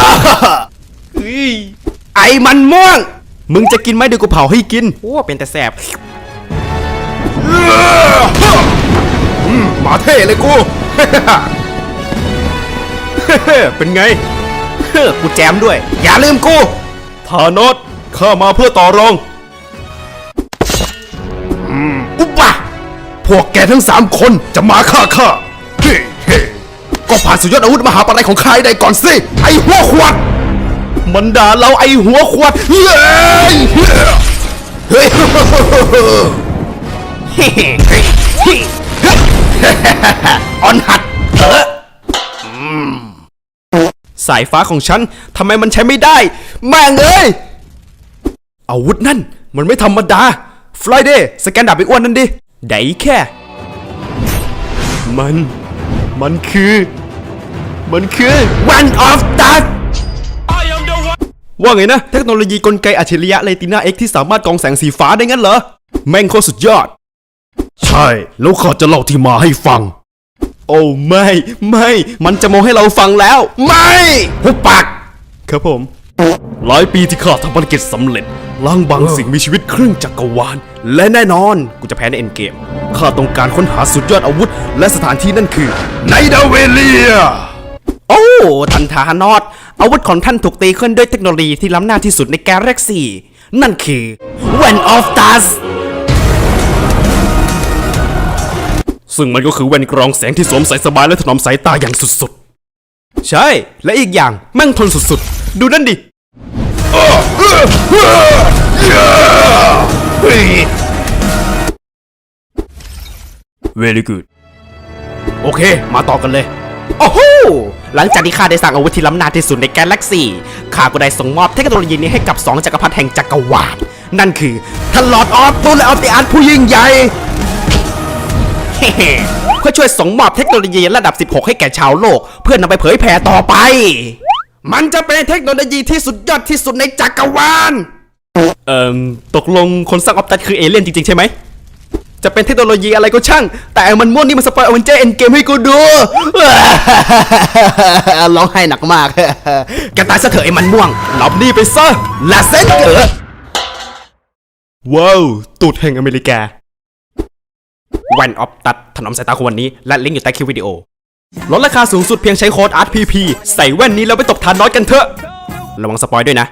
อ่าเฮ้ยไอ้มันม่วง มึงจะกินไหมเดี๋ยวกูเผาให้กิน โอ้ เป็นแต่แสบอืมมาเท่เลยกู เป็นไงเฮ้อกูแจมด้วย อย่าลืมกูธานอสข้ามาเพื่อต่อรองอุบะพวกแกทั้งสามคนจะมาฆ่าข้า เฮ้เฮ้ ก็ผ่านสุดยอดอาวุธมหาปลัยของให้ได้ก่อนสิ ไอหัวขวด มันด่าเราไอหัวขวดเฮ้เฮ้ยออนหัดเออสายฟ้าของฉันทำไมมันใช้ไม่ได้ แม่งเอ้ยอาวุธนั่น มันไม่ธรรมดาฟลายเดย์สแกนดับไอ้อ้วนนั่นดิ ไดแค่ มัน มันคือ มันคือ one of that ว่าไงนะ เทคโนโลยีกลไกอัจฉริยะเลติน่าเอ็กที่สามารถกรองแสงสีฟ้าได้งั้นเหรอ แม่งโคตรสุดยอด ใช่ แล้วข้าจะเล่าที่มาให้ฟัง โอ้ไม่ ไม่ มันจะโมให้เราฟังแล้ว ไม่หุบปาก ครับผม หลายปีที่ข้าทำภารกิจสำเร็จล้างบางสิ่งมีชีวิตครึ่งจักรวาล และแน่นอน กูจะแพ้ในเอ็นเกมข้าต้องการค้นหาสุดยอดอาวุธ และสถานที่นั่นคือในดาเวเลีย โอ้ทันทานอดอาวุธของท่านถูกตีขึ้นด้วยเทคโนโลยีที่ล้ำหน้าที่สุดในแกลเล็กซี่นั่นคือ One of Stars ซึ่งมันก็คือแว่นกรองแสงที่สวมใส่สบายและถนอมสายตาอย่างสุดๆ ใช่ และอีกอย่างแม่งทนสุดๆ ดูนั่นดิเฮ้ย very good โอเค มาต่อกันเลย โอ้โห หลังจากที่ข้าได้สร้างอาวุธที่ล้ำหน้าที่สุดในแกลเล็กซี่ข้าก็ได้ส่งมอบเทคโนโลยีนี้ให้กับ2จักรพรรดิแห่งจักรวาลนั่นคือทลอดออฟตูและออฟติอาร์ผู้ยิ่งใหญ่เฮ้ๆเพื่อช่วยส่งมอบเทคโนโลยีระดับ 16 ให้แก่ชาวโลก เพื่อนำไปเผยแผ่ต่อไป มันจะเป็นเทคโนโลยีที่สุดยอดที่สุดในจักรวาล เอ่อ ตกลงคนสร้างออฟตัดคือเอเลี่ยนจริงๆใช่ไหม จะเป็นเทคโนโลยีอะไรก็ช่าง แต่ไอ้มันม่วนนี่มันสปอยอเวนเจอร์เอ็นเกมให้กูดูร้องไห้หนักมากแกตายซะเถอะไอ้มันม่วงหลับนี่ไปซะลาเซนเกอว้าวตูดแห่งอเมริกาแวนออฟตัดถนอมสายตาคนวันนี้ และลิงก์อยู่ใต้คลิปวิดีโอลดราคาสูงสุดเพียงใช้โค้ด RTP ใส่แว่นนี้แล้วไปตบทานน้อยกันเถอะ ระวังสปอยด้วยนะ